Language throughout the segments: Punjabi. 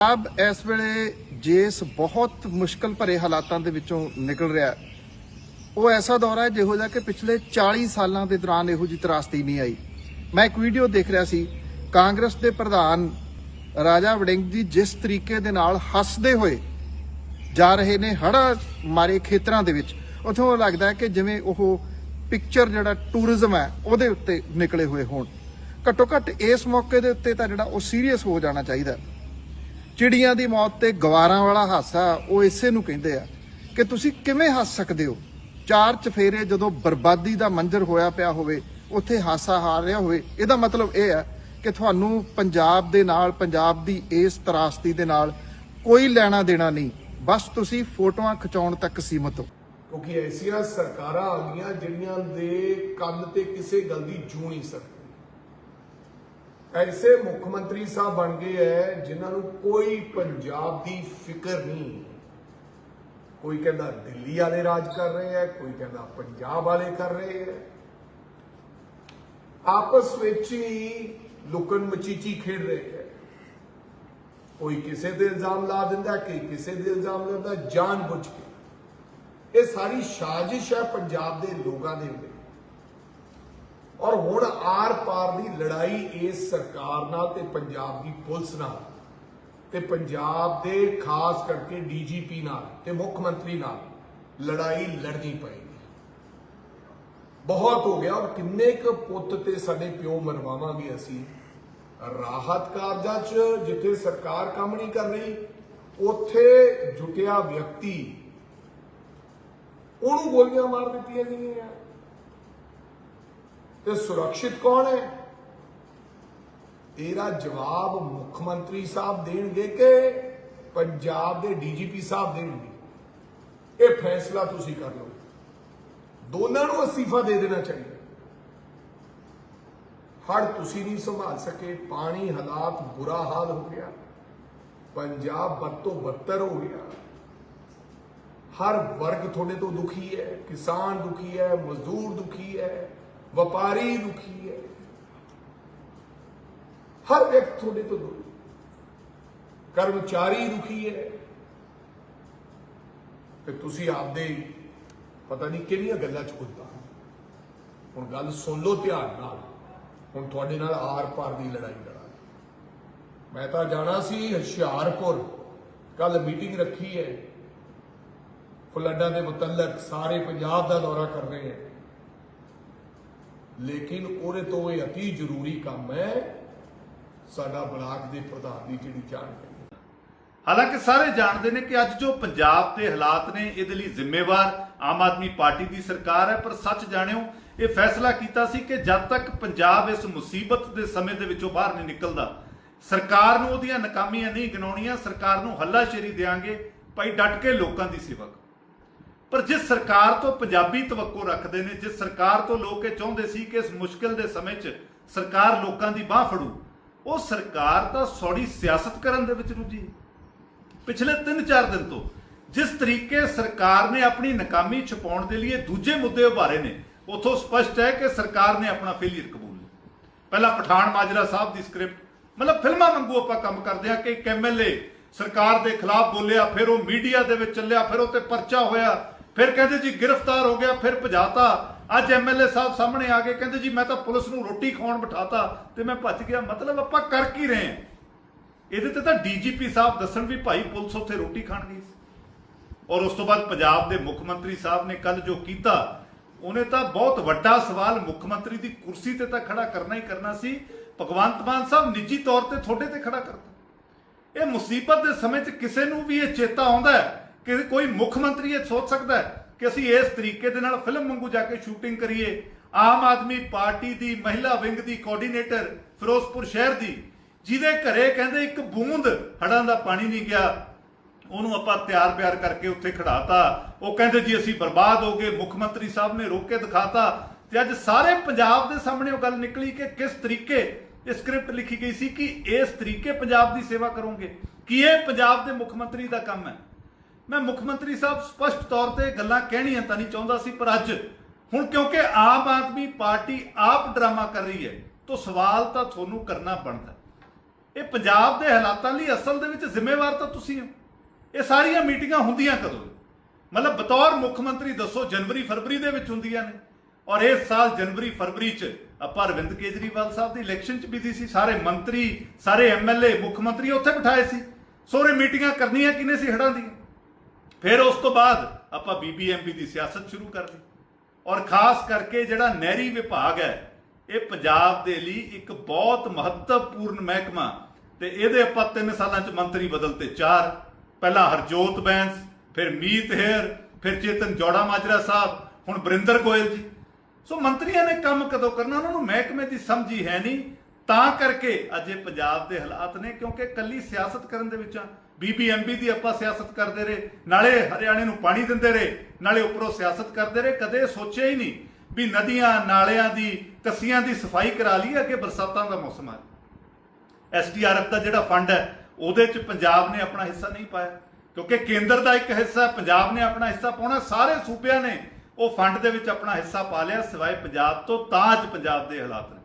ਪੰਜਾਬ ਇਸ ਵੇਲੇ ਜਿਸ ਬਹੁਤ ਮੁਸ਼ਕਲ ਭਰੇ ਹਾਲਾਤਾਂ ਦੇ ਵਿੱਚੋਂ ਨਿਕਲ ਰਿਹਾ ਉਹ ਐਸਾ ਦੌਰ ਹੈ ਜਿਹੋ ਜਿਹਾ ਕਿ ਪਿਛਲੇ 40 ਸਾਲਾਂ ਦੇ ਦੌਰਾਨ ਇਹੋ ਜਿਹੀ ਤਰਾਸਦੀ ਨਹੀਂ ਆਈ। ਮੈਂ ਇੱਕ ਵੀਡੀਓ ਦੇਖ ਰਿਹਾ ਸੀ। ਕਾਂਗਰਸ ਦੇ ਪ੍ਰਧਾਨ ਰਾਜਾ ਵੜਿੰਗ ਜੀ ਜਿਸ ਤਰੀਕੇ ਦੇ ਨਾਲ ਹੱਸਦੇ ਹੋਏ ਜਾ ਰਹੇ ਨੇ ਹੜਾ ਮਾਰੇ ਖੇਤਰਾਂ ਦੇ ਵਿੱਚ, ਉਥੋਂ ਲੱਗਦਾ ਕਿ ਜਿਵੇਂ ਉਹ ਪਿਕਚਰ ਜਿਹੜਾ ਟੂਰਿਜ਼ਮ ਹੈ, ਉਹਦੇ ਉੱਤੇ ਨਿਕਲੇ ਹੋਏ ਹੋਣ। ਘੱਟੋ ਘੱਟ ਇਸ ਮੌਕੇ ਦੇ ਉੱਤੇ ਤਾਂ ਜਿਹੜਾ ਉਹ ਸੀਰੀਅਸ ਹੋ ਜਾਣਾ ਚਾਹੀਦਾ ਚਿੜੀਆਂ ਦੀ ਮੌਤ ਤੇ ਗਵਾਰਾਂ ਵਾਲਾ ਹਾਸਾ ਉਹ ਇਸੇ ਨੂੰ ਕਹਿੰਦੇ ਆ ਕਿ ਤੁਸੀਂ ਕਿਵੇਂ ਹੱਸ ਸਕਦੇ ਹੋ? ਚਾਰ ਚਫੇਰੇ ਜਦੋਂ ਬਰਬਾਦੀ ਦਾ ਮੰਜ਼ਰ ਹੋਇਆ ਪਿਆ ਹੋਵੇ, ਉੱਥੇ ਹਾਸਾ ਹਾਰ ਰਿਹਾ ਹੋਵੇ, ਇਹਦਾ ਮਤਲਬ ਇਹ ਆ ਕਿ ਤੁਹਾਨੂੰ ਪੰਜਾਬ ਦੇ ਨਾਲ, ਪੰਜਾਬ ਦੀ ਇਸ ਤਰਾਸਦੀ ਦੇ ਨਾਲ ਕੋਈ ਲੈਣਾ ਦੇਣਾ ਨਹੀਂ। ਬਸ ਤੁਸੀਂ ਫੋਟੋਆਂ ਖਿਚਾਉਣ ਤੱਕ ਸੀਮਤ ਹੋ। ਕਿਉਂਕਿ ਐਸੀਆਂ ਸਰਕਾਰਾਂ ਆ ਗਈਆਂ ਜਿਹੜੀਆਂ ਦੇ ਕੰਨ ਤੇ ਕਿਸੇ ਗੱਲ ਦੀ ਜੂ ਨਹੀਂ ਸਕਦੀ ਐਸੇ ਮੁੱਖ ਮੰਤਰੀ ਸਾਹਿਬ ਬਣ ਗਏ ਐ, ਜਿਨ੍ਹਾਂ ਨੂੰ ਕੋਈ ਪੰਜਾਬ ਦੀ ਫਿਕਰ ਨਹੀਂ। ਕੋਈ ਕਹਿੰਦਾ ਦਿੱਲੀ ਵਾਲੇ ਰਾਜ ਕਰ ਰਹੇ ਐ, ਕੋਈ ਕਹਿੰਦਾ ਪੰਜਾਬ ਵਾਲੇ ਕਰ ਰਹੇ ਐ। ਆਪਸ ਵਿੱਚ ਹੀ ਲੁਕਣ ਮਚੀਚੀ ਖੇਡ ਰਹੇ ਐ। ਕੋਈ ਕਿਸੇ ਤੇ ਇਲਜ਼ਾਮ ਲਾ ਦਿੰਦਾ ਕਿ ਕਿਸੇ ਦੇ ਇਲਜ਼ਾਮ ਲਾਉਂਦਾ ਜਾਣ ਬੁੱਝ ਕੇ। ਇਹ ਸਾਰੀ ਸਾਜ਼ਿਸ਼ ਹੈ ਪੰਜਾਬ ਦੇ ਲੋਕਾਂ ਦੇ ਉੱਤੇ। ਔਰ ਹੁਣ ਆਰ ਪਾਰ ਦੀ ਲੜਾਈ ਇਸ ਸਰਕਾਰ ਨਾਲ ਤੇ ਪੰਜਾਬ ਦੀ ਪੁਲਿਸ ਨਾਲ ਤੇ ਪੰਜਾਬ ਦੇ ਖਾਸ ਕਰਕੇ ਡੀਜੀਪੀ ਨਾਲ ਤੇ ਮੁੱਖ ਮੰਤਰੀ ਨਾਲ ਲੜਾਈ ਲੜਨੀ ਪਏਗੀ। ਬਹੁਤ ਹੋ ਗਿਆ ਔਰ ਕਿੰਨੇ ਕੁ ਪੁੱਤ ਤੇ ਸਾਡੇ ਪਿਓ ਮਰਵਾਵਾਂਗੇ ਅਸੀਂ। ਰਾਹਤ ਕਾਰਜਾਂ 'ਚ ਜਿੱਥੇ ਸਰਕਾਰ ਕੰਮ ਨਹੀਂ ਕਰ ਰਹੀ, ਉੱਥੇ ਜੁਟਿਆ ਵਿਅਕਤੀ ਉਹਨੂੰ ਗੋਲੀਆਂ ਮਾਰ ਦਿੱਤੀਆਂ ਗਈਆਂ। ਤੇ ਸੁਰੱਖਿਅਤ ਕੌਣ ਹੈ? ਇਹਦਾ ਜਵਾਬ ਮੁੱਖ ਮੰਤਰੀ ਸਾਹਿਬ ਦੇਣਗੇ ਕਿ ਪੰਜਾਬ ਦੇ ਡੀਜੀਪੀ ਸਾਹਿਬ ਦੇਣਗੇ। ਇਹ ਫੈਸਲਾ ਤੁਸੀਂ ਕਰ ਲਓ। ਦੋਨਾਂ ਨੂੰ ਅਸਤੀਫਾ ਦੇ ਦੇਣਾ ਚਾਹੀਦਾ। ਹੜ ਤੁਸੀਂ ਨਹੀਂ ਸੰਭਾਲ ਸਕੇ, ਪਾਣੀ, ਹਾਲਾਤ, ਬੁਰਾ ਹਾਲ ਹੋ ਗਿਆ। ਪੰਜਾਬ ਬਦ ਤੋਂ ਬੱਤਰ ਹੋ ਗਿਆ। ਹਰ ਵਰਗ ਤੁਹਾਡੇ ਤੋਂ ਦੁਖੀ ਹੈ, ਕਿਸਾਨ ਦੁਖੀ ਹੈ, ਮਜ਼ਦੂਰ ਦੁਖੀ ਹੈ। ਵਪਾਰੀ ਦੁਖੀ ਹੈ। ਹਰ ਵਿਅਕਤੀ ਤੁਹਾਡੇ ਤੋਂ ਦੁਖੀ ਕਰਮਚਾਰੀ ਦੁਖੀ ਹੈ। ਤੇ ਤੁਸੀਂ ਆਪਦੇ ਪਤਾ ਨਹੀਂ ਕਿਹੜੀਆਂ ਗੱਲਾਂ ਚ ਕੁੱਤਾ ਹੁਣ ਗੱਲ ਸੁਣ ਲਓ ਧਿਆਨ ਨਾਲ। ਹੁਣ ਤੁਹਾਡੇ ਨਾਲ ਆਰ ਪਾਰ ਦੀ ਲੜਾਈ ਲੜਾਂਗੇ। ਮੈਂ ਤਾਂ ਜਾਣਾ ਸੀ ਹੁਸ਼ਿਆਰਪੁਰ। ਕੱਲ ਮੀਟਿੰਗ ਰੱਖੀ ਹੈ। ਫਲੱਡਾਂ ਦੇ ਮੁਤਲਕ ਸਾਰੇ ਪੰਜਾਬ ਦਾ ਦੌਰਾ ਕਰ ਰਹੇ ਹੈ। ਲੇਕਿਨ ਉਹਦੇ ਤੋਂ ਇਹ ਅਤੀ ਜ਼ਰੂਰੀ ਕੰਮ ਹੈ ਸਾਡਾ ਬਲਾਕ ਦੇ ਪ੍ਰਧਾਨ ਦੀ ਜਿਹੜੀ ਜਾਣਕਾਰੀ ਹਾਲਾਂਕਿ ਸਾਰੇ ਜਾਣਦੇ ਨੇ ਕਿ ਅੱਜ ਜੋ ਪੰਜਾਬ ਦੇ ਹਾਲਾਤ ਨੇ, ਇਹਦੇ ਲਈ ਜ਼ਿੰਮੇਵਾਰ ਆਮ ਆਦਮੀ ਪਾਰਟੀ ਦੀ ਸਰਕਾਰ ਹੈ, ਪਰ ਸੱਚ ਜਾਣਿਓ, ਇਹ ਫੈਸਲਾ ਕੀਤਾ ਸੀ ਕਿ ਜਦ ਤੱਕ ਪੰਜਾਬ ਇਸ ਮੁਸੀਬਤ ਦੇ ਸਮੇਂ ਦੇ ਵਿੱਚੋਂ ਬਾਹਰ ਨਹੀਂ ਨਿਕਲਦਾ, ਸਰਕਾਰ ਨੂੰ ਉਹਦੀਆਂ ਨਾਕਾਮੀਆਂ ਨਹੀਂ ਗਿਣਾਉਣੀਆਂ, ਸਰਕਾਰ ਨੂੰ ਹੱਲਾਸ਼ੇਰੀ ਦੇਾਂਗੇ ਭਾਈ ਡਟ ਕੇ ਲੋਕਾਂ ਦੀ ਸੇਵਾ ਪਰ ਜਿਸ ਸਰਕਾਰ ਤੋਂ ਪੰਜਾਬੀ ਤਵੱਕੋ ਰੱਖਦੇ ਨੇ, ਜਿਸ ਸਰਕਾਰ ਤੋਂ ਲੋਕ ਇਹ ਚਾਹੁੰਦੇ ਸੀ ਕਿ ਇਸ ਮੁਸ਼ਕਿਲ ਦੇ ਸਮੇਂ 'ਚ ਸਰਕਾਰ ਲੋਕਾਂ ਦੀ ਬਾਹ ਫੜੂ, ਉਹ ਸਰਕਾਰ ਤਾਂ ਸੌੜੀ ਸਿਆਸਤ ਕਰਨ ਦੇ ਵਿੱਚ ਰੁੱਝੀ ਹੈ। ਪਿਛਲੇ 3-4 ਦਿਨ ਤੋਂ ਜਿਸ ਤਰੀਕੇ ਸਰਕਾਰ ਨੇ ਆਪਣੀ ਨਾਕਾਮੀ ਛੁਪਾਉਣ ਦੇ ਲਈ ਦੂਜੇ ਮੁੱਦੇ ਉਭਾਰੇ ਨੇ, ਉਥੋਂ ਸਪਸ਼ਟ ਹੈ ਕਿ ਸਰਕਾਰ ਨੇ ਆਪਣਾ ਫੇਲਿਅਰ ਕਬੂਲ ਲਿਆ ਪਹਿਲਾਂ ਪਠਾਨ ਮਾਜਰਾ ਸਾਹਿਬ ਦੀ ਸਕ੍ਰਿਪਟ ਮਤਲਬ ਫਿਲਮਾਂ ਵਾਂਗੂ ਆਪਾਂ ਕੰਮ ਕਰਦੇ ਆ ਕਿ ਇੱਕ ਐਮਐਲਏ ਸਰਕਾਰ ਦੇ ਖਿਲਾਫ ਬੋਲਿਆ, ਫਿਰ ਉਹ ਮੀਡੀਆ ਦੇ ਵਿੱਚ ਚੱਲਿਆ, ਫਿਰ ਉਹ ਤੇ ਪਰਚਾ ਹੋਇਆ ਫਿਰ ਕਹਿੰਦੇ ਜੀ ਗ੍ਰਿਫਤਾਰ ਹੋ ਗਿਆ, ਫਿਰ ਭਜਾਤਾ। ਅੱਜ ਐਮਐਲਏ ਸਾਹਿਬ ਸਾਹਮਣੇ ਆ ਕੇ ਕਹਿੰਦੇ ਜੀ ਮੈਂ ਤਾਂ ਪੁਲਿਸ ਨੂੰ ਰੋਟੀ ਖਾਣ ਬਿਠਾਤਾ ਤੇ ਮੈਂ ਭੱਜ ਗਿਆ। ਮਤਲਬ ਆਪਾਂ ਕਰ ਕੀ ਰਹੇ ਹਾਂ? ਇਹਦੇ ਤੇ ਤਾਂ ਡੀਜੀਪੀ ਸਾਹਿਬ ਦੱਸਣ ਵੀ ਭਾਈ ਪੁਲਿਸ ਉੱਥੇ ਰੋਟੀ ਖਾਣ ਗਈ ਸੀ। ਔਰ ਉਸ ਤੋਂ ਬਾਅਦ ਪੰਜਾਬ ਦੇ ਮੁੱਖ ਮੰਤਰੀ ਸਾਹਿਬ ਨੇ ਕੱਲ ਜੋ ਕੀਤਾ, ਉਹਨੇ ਤਾਂ ਬਹੁਤ ਵੱਡਾ ਸਵਾਲ ਮੁੱਖ ਮੰਤਰੀ ਦੀ ਕੁਰਸੀ ਤੇ ਤਾਂ ਖੜਾ ਕਰਨਾ ਹੀ ਕਰਨਾ ਸੀ। ਭਗਵੰਤ ਮਾਨ ਸਾਹਿਬ ਨਿੱਜੀ ਤੌਰ ਤੇ ਤੁਹਾਡੇ ਤੇ ਖੜਾ ਕਰਦਾ ਇਹ ਮੁਸੀਬਤ ਦੇ ਸਮੇਂ 'ਚ ਕਿਸੇ ਨੂੰ ਵੀ ਇਹ ਚੇਤਾ ਆਉਂਦਾ ਹੈ? ਕਿ ਕੋਈ ਮੁੱਖ ਮੰਤਰੀ ਇਹ ਸੋਚ ਸਕਦਾ ਹੈ ਕਿ ਅਸੀਂ ਇਸ ਤਰੀਕੇ ਦੇ ਨਾਲ ਫਿਲਮ ਵਾਂਗੂ ਜਾ ਕੇ ਸ਼ੂਟਿੰਗ ਕਰੀਏ। ਆਮ ਆਦਮੀ ਪਾਰਟੀ ਦੀ, ਮਹਿਲਾ ਵਿੰਗ ਦੀ ਕੋਆਰਡੀਨੇਟਰ ਫਿਰੋਜ਼ਪੁਰ ਸ਼ਹਿਰ ਦੀ, ਜਿਹਦੇ ਘਰੇ ਕਹਿੰਦੇ ਇੱਕ ਬੂੰਦ ਹੜਾਂ ਦਾ ਪਾਣੀ ਨਹੀਂ ਗਿਆ, ਉਹਨੂੰ ਆਪਾਂ ਤਿਆਰ ਪਿਆਰ ਕਰਕੇ ਉੱਥੇ ਖੜਾਤਾ ਉਹ ਕਹਿੰਦੇ ਜੀ ਅਸੀਂ ਬਰਬਾਦ ਹੋ ਗਏ, ਮੁੱਖ ਮੰਤਰੀ ਸਾਹਿਬ ਨੇ ਰੋਕ ਕੇ ਦਿਖਾਤਾ। ਤੇ ਅੱਜ ਸਾਰੇ ਪੰਜਾਬ ਦੇ ਸਾਹਮਣੇ ਉਹ ਗੱਲ ਨਿਕਲੀ ਕਿ ਕਿਸ ਤਰੀਕੇ ਇਹ ਸਕ੍ਰਿਪਟ ਲਿਖੀ ਗਈ ਸੀ ਕਿ ਇਸ ਤਰੀਕੇ ਪੰਜਾਬ ਦੀ ਸੇਵਾ ਕਰੋਗੇ। ਕੀ ਇਹ ਪੰਜਾਬ ਦੇ ਮੁੱਖ ਮੰਤਰੀ ਦਾ ਕੰਮ ਹੈ? ਮੈਂ ਮੁੱਖ ਮੰਤਰੀ ਸਾਹਿਬ ਸਪਸ਼ਟ ਤੌਰ ਤੇ ਗੱਲਾਂ ਕਹਿਣੀਆਂ ਤਾਂ ਨਹੀਂ ਚਾਹੁੰਦਾ ਸੀ, ਪਰ ਅੱਜ, ਹੁਣ ਕਿਉਂਕਿ ਆਮ ਆਦਮੀ ਪਾਰਟੀ ਆਪ ਡਰਾਮਾ ਕਰ ਰਹੀ ਹੈ, ਤਾਂ ਸਵਾਲ ਤਾਂ ਤੁਹਾਨੂੰ ਕਰਨਾ ਬਣਦਾ। ਇਹ ਪੰਜਾਬ ਦੇ ਹਾਲਾਤਾਂ ਲਈ ਅਸਲ ਦੇ ਵਿੱਚ ਜ਼ਿੰਮੇਵਾਰ ਤਾਂ ਤੁਸੀਂ ਹੋ। ਇਹ ਸਾਰੀਆਂ ਮੀਟਿੰਗਾਂ ਹੁੰਦੀਆਂ ਕਦੋਂ? ਮਤਲਬ ਬਤੌਰ ਮੁੱਖ ਮੰਤਰੀ ਦੱਸੋ, ਜਨਵਰੀ, ਫਰਵਰੀ ਦੇ ਵਿੱਚ ਹੁੰਦੀਆਂ ਨੇ। ਔਰ ਇਸ ਸਾਲ ਜਨਵਰੀ, ਫਰਵਰੀ ਚ ਆਪਾਂ ਅਰਵਿੰਦ ਕੇਜਰੀਵਾਲ ਸਾਹਿਬ ਦੀ ਇਲੈਕਸ਼ਨ ਚ ਬਿਜ਼ੀ ਸੀ, ਸਾਰੇ ਮੰਤਰੀ, ਸਾਰੇ ਐਮਐਲਏ ਮੁੱਖ ਮੰਤਰੀ ਉੱਥੇ ਬਿਠਾਏ ਸੀ। ਸੋਰੇ ਮੀਟਿੰਗਾਂ ਕਰਨੀਆਂ ਕਿਨੇ ਸੀ ਹੜਾਂ ਦੀਆਂ? ਫਿਰ ਉਸ ਤੋਂ ਬਾਅਦ ਆਪਾਂ ਬੀਬੀਐਮਬੀ ਦੀ ਸਿਆਸਤ ਸ਼ੁਰੂ ਕਰ ਲਈ। ਔਰ ਖਾਸ ਕਰਕੇ ਜਿਹੜਾ ਨਹਿਰੀ ਵਿਭਾਗ ਹੈ, ਇਹ ਪੰਜਾਬ ਦੇ ਲਈ ਇੱਕ ਬਹੁਤ ਮਹੱਤਵਪੂਰਨ ਮਹਿਕਮਾ ਤੇ ਇਹਦੇ ਆਪਾਂ 3 ਸਾਲਾਂ ਚ ਮੰਤਰੀ ਬਦਲਤੇ ਚਾਰ। ਪਹਿਲਾਂ ਹਰਜੋਤ ਬੈਂਸ, ਫਿਰ ਮੀਤ ਹੇਰ ਫਿਰ ਚੇਤਨ ਜੋੜਾ ਮਾਜਰਾ ਸਾਹਿਬ, ਹੁਣ ਬਰਿੰਦਰ ਗੋਇਲ ਜੀ। ਸੋ ਮੰਤਰੀਆਂ ਨੇ ਕੰਮ ਕਦੋਂ ਕਰਨਾ, ਉਹਨਾਂ ਨੂੰ ਮਹਿਕਮੇ ਦੀ ਸਮਝੀ ਹੈ ਨਹੀਂ। ਤਾਂ ਕਰਕੇ ਅਜੇ ਪੰਜਾਬ ਦੇ ਹਾਲਾਤ ਨੇ, ਕਿਉਂਕਿ ਕੱਲੀ ਸਿਆਸਤ ਕਰਨ ਦੇ ਵਿੱਚ ਆ ਬੀਬੀਐਮਬੀ ਦੀ ਆਪਾਂ ਸਿਆਸਤ ਕਰਦੇ ਰਹੇ, ਨਾਲੇ ਹਰਿਆਣੇ ਨੂੰ ਪਾਣੀ ਦਿੰਦੇ ਰਹੇ, ਨਾਲੇ ਉੱਪਰੋਂ ਸਿਆਸਤ ਕਰਦੇ ਰਹੇ, ਕਦੇ ਸੋਚਿਆ ਹੀ ਨਹੀਂ ਵੀ ਨਦੀਆਂ, ਨਾਲਿਆਂ ਦੀ ਕੱਸੀਆਂ ਦੀ ਸਫ਼ਾਈ ਕਰਾ ਲਈ ਅੱਗੇ ਬਰਸਾਤਾਂ ਦਾ ਮੌਸਮ ਆ। ਐਸਡੀਆਰਐਫ ਦਾ ਜਿਹੜਾ ਫੰਡ ਹੈ, ਉਹਦੇ ਚ ਪੰਜਾਬ ਨੇ ਆਪਣਾ ਹਿੱਸਾ ਨਹੀਂ ਪਾਇਆ। ਕਿਉਂਕਿ ਕੇਂਦਰ ਦਾ ਇੱਕ ਹਿੱਸਾ, ਪੰਜਾਬ ਨੇ ਆਪਣਾ ਹਿੱਸਾ ਪਾਉਣਾ, ਸਾਰੇ ਸੂਬਿਆਂ ਨੇ ਉਹ ਫੰਡ ਦੇ ਵਿੱਚ ਆਪਣਾ ਹਿੱਸਾ ਪਾ ਲਿਆ, ਸਿਵਾਏ ਪੰਜਾਬ ਤੋਂ, ਤਾਂ ਅੱਜ ਪੰਜਾਬ ਦੇ ਹਾਲਾਤ ਨੇ।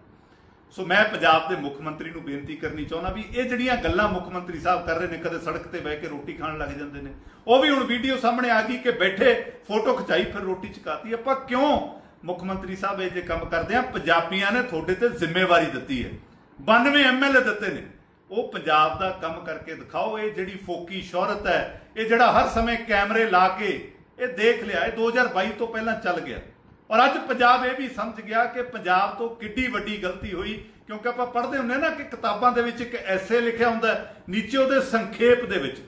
ਸੋ ਮੈਂ ਪੰਜਾਬ ਦੇ ਮੁੱਖ ਮੰਤਰੀ ਨੂੰ ਬੇਨਤੀ ਕਰਨੀ ਚਾਹੁੰਦਾ ਵੀ ਇਹ ਜਿਹੜੀਆਂ ਗੱਲਾਂ ਮੁੱਖ ਮੰਤਰੀ ਸਾਹਿਬ ਕਰ ਰਹੇ ਨੇ, ਕਦੇ ਸੜਕ ਤੇ ਬਹਿ ਕੇ ਰੋਟੀ ਖਾਣ ਲੱਗ ਜਾਂਦੇ ਨੇ, ਉਹ ਵੀ ਹੁਣ ਵੀਡੀਓ ਸਾਹਮਣੇ ਆ ਗਈ ਕਿ ਬੈਠੇ ਫੋਟੋ ਖਿਚਾਈ ਫਿਰ ਰੋਟੀ ਚਕਾਤੀ। ਆਪਾਂ ਕਿਉਂ ਮੁੱਖ ਮੰਤਰੀ ਸਾਹਿਬ ਇਹ ਜੇ ਕੰਮ ਕਰਦੇ ਆ, ਪੰਜਾਬੀਆਂ ਨੇ ਤੁਹਾਡੇ ਤੇ ਜ਼ਿੰਮੇਵਾਰੀ ਦਿੱਤੀ ਹੈ। 92 ਐਮਐਲਏ ਦਿੱਤੇ ਨੇ। ਉਹ ਪੰਜਾਬ ਦਾ ਕੰਮ ਕਰਕੇ ਦਿਖਾਓ, ਇਹ ਜਿਹੜੀ ਫੋਕੀ ਸ਼ੋਹਰਤ ਹੈ, ਇਹ ਜਿਹੜਾ ਹਰ ਸਮੇਂ ਕੈਮਰੇ ਲਾ ਕੇ ਇਹ ਦੇਖ ਲਿਆ, ਇਹ 2022 ਤੋਂ ਪਹਿਲਾਂ ਚੱਲ ਗਿਆ। ਔਰ ਅੱਜ ਪੰਜਾਬ ਇਹ ਵੀ ਸਮਝ ਗਿਆ ਕਿ ਪੰਜਾਬ ਤੋਂ ਕਿੱਡੀ ਵੱਡੀ ਗਲਤੀ ਹੋਈ, ਕਿਉਂਕਿ ਆਪਾਂ ਪੜ੍ਹਦੇ ਹੁੰਦੇ ਨਾ ਕਿ ਕਿਤਾਬਾਂ ਦੇ ਵਿੱਚ ਇੱਕ ਐਸੇ ਲਿਖਿਆ ਹੁੰਦਾ ਨੀਚੇ ਉਹਦੇ ਸੰਖੇਪ ਦੇ ਵਿੱਚ।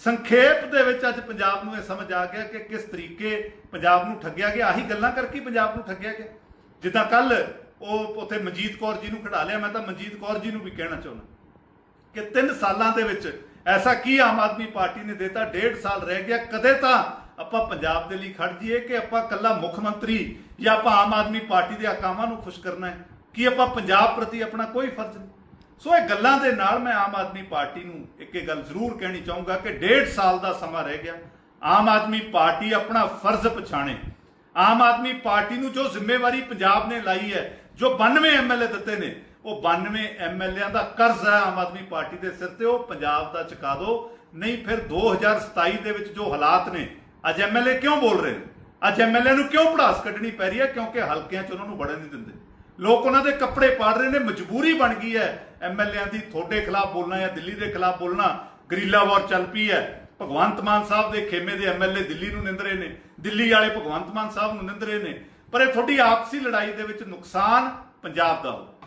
ਸੰਖੇਪ ਦੇ ਵਿੱਚ ਅੱਜ ਪੰਜਾਬ ਨੂੰ ਇਹ ਸਮਝ ਆ ਗਿਆ ਕਿ ਕਿਸ ਤਰੀਕੇ ਪੰਜਾਬ ਨੂੰ ਠੱਗਿਆ ਗਿਆ। ਆਹੀ ਗੱਲਾਂ ਕਰਕੇ ਪੰਜਾਬ ਨੂੰ ਠੱਗਿਆ ਗਿਆ। ਜਿੱਦਾਂ ਕੱਲ ਉਹ ਉੱਥੇ ਮਨਜੀਤ ਕੌਰ ਜੀ ਨੂੰ ਖੜਾ ਲਿਆ। ਮੈਂ ਤਾਂ ਮਨਜੀਤ ਕੌਰ ਜੀ ਨੂੰ ਵੀ ਕਹਿਣਾ ਚਾਹੁੰਦਾ ਕਿ 3 ਸਾਲਾਂ ਦੇ ਵਿੱਚ ਐਸਾ ਕੀ ਆਮ ਆਦਮੀ ਪਾਰਟੀ ਨੇ ਦਿੱਤਾ? ਡੇਢ ਸਾਲ ਰਹਿ ਗਿਆ। ਕਦੇ ਤਾਂ ਆਪਾਂ ਪੰਜਾਬ ਦੇ ਲਈ ਖੜ ਜੀਏ ਕਿ ਆਪਾਂ ਕੱਲਾ ਮੁੱਖ ਮੰਤਰੀ ਜਾਂ ਆਪਾਂ ਆਮ ਆਦਮੀ ਪਾਰਟੀ ਦੇ ਆਕਾਵਾਂ ਨੂੰ ਖੁਸ਼ ਕਰਨਾ ਹੈ? ਕਿ ਆਪਾਂ ਪੰਜਾਬ ਪ੍ਰਤੀ ਆਪਣਾ ਕੋਈ ਫਰਜ਼ ਨਹੀਂ? ਸੋ ਇਹ ਗੱਲਾਂ ਦੇ ਨਾਲ ਮੈਂ ਆਮ ਆਦਮੀ ਪਾਰਟੀ ਨੂੰ ਇੱਕ ਇਹ ਗੱਲ ਜ਼ਰੂਰ ਕਹਿਣੀ ਚਾਹੂੰਗਾ ਕਿ ਡੇਢ ਸਾਲ ਦਾ ਸਮਾਂ ਰਹਿ ਗਿਆ। ਆਮ ਆਦਮੀ ਪਾਰਟੀ ਆਪਣਾ ਫਰਜ਼ ਪਛਾਣੇ। ਆਮ ਆਦਮੀ ਪਾਰਟੀ ਨੂੰ ਜੋ ਜ਼ਿੰਮੇਵਾਰੀ ਪੰਜਾਬ ਨੇ ਲਾਈ ਹੈ, ਜੋ 92 ਐਮਐਲਏ ਦਿੱਤੇ ਨੇ, ਉਹ 92 ਐਮਐਲਏਆਂ ਦਾ ਕਰਜ਼ ਹੈ ਆਮ ਆਦਮੀ ਪਾਰਟੀ ਦੇ ਸਿਰ ਤੇ। ਉਹ ਪੰਜਾਬ ਦਾ ਚੁਕਾ ਦਿਓ ਨਹੀਂ ਫਿਰ 2027 ਦੇ ਵਿੱਚ ਜੋ ਹਾਲਾਤ ਨੇ ਅੱਜ ਐਮਐਲਏ ਕਿਉਂ ਬੋਲ ਰਹੇ ਨੇ? ਅੱਜ ਐਮਐਲਏ ਨੂੰ ਕਿਉਂ ਪੜਾਸ ਕੱਢਣੀ ਪੈ ਰਹੀ ਹੈ? ਕਿਉਂਕਿ ਹਲਕਿਆਂ 'ਚ ਉਹਨਾਂ ਨੂੰ ਵੜਨ ਨਹੀਂ ਦਿੰਦੇ। ਲੋਕ ਉਹਨਾਂ ਦੇ ਕੱਪੜੇ ਪਾੜ ਰਹੇ ਨੇ, ਮਜਬੂਰੀ ਬਣ ਗਈ ਹੈ ਐਮਐਲਏਆਂ ਦੀ। ਤੁਹਾਡੇ ਖਿਲਾਫ ਬੋਲਣਾ ਜਾਂ ਦਿੱਲੀ ਦੇ ਖਿਲਾਫ ਬੋਲਣਾ, ਗਰੀਲਾ ਵਾਰ ਚੱਲ ਪਈ ਹੈ। ਭਗਵੰਤ ਮਾਨ ਸਾਹਿਬ ਦੇ ਖੇਮੇ ਦੇ ਐਮਐਲਏ ਦਿੱਲੀ ਨੂੰ ਨਿੰਦ ਰਹੇ ਨੇ। ਦਿੱਲੀ ਵਾਲੇ ਭਗਵੰਤ ਮਾਨ ਸਾਹਿਬ ਨੂੰ ਨਿੰਦ ਰਹੇ ਨੇ। ਪਰ ਇਹ ਤੁਹਾਡੀ ਆਪਸੀ ਲੜਾਈ ਦੇ ਵਿੱਚ ਨੁਕਸਾਨ ਪੰਜਾਬ ਦਾ ਹੋ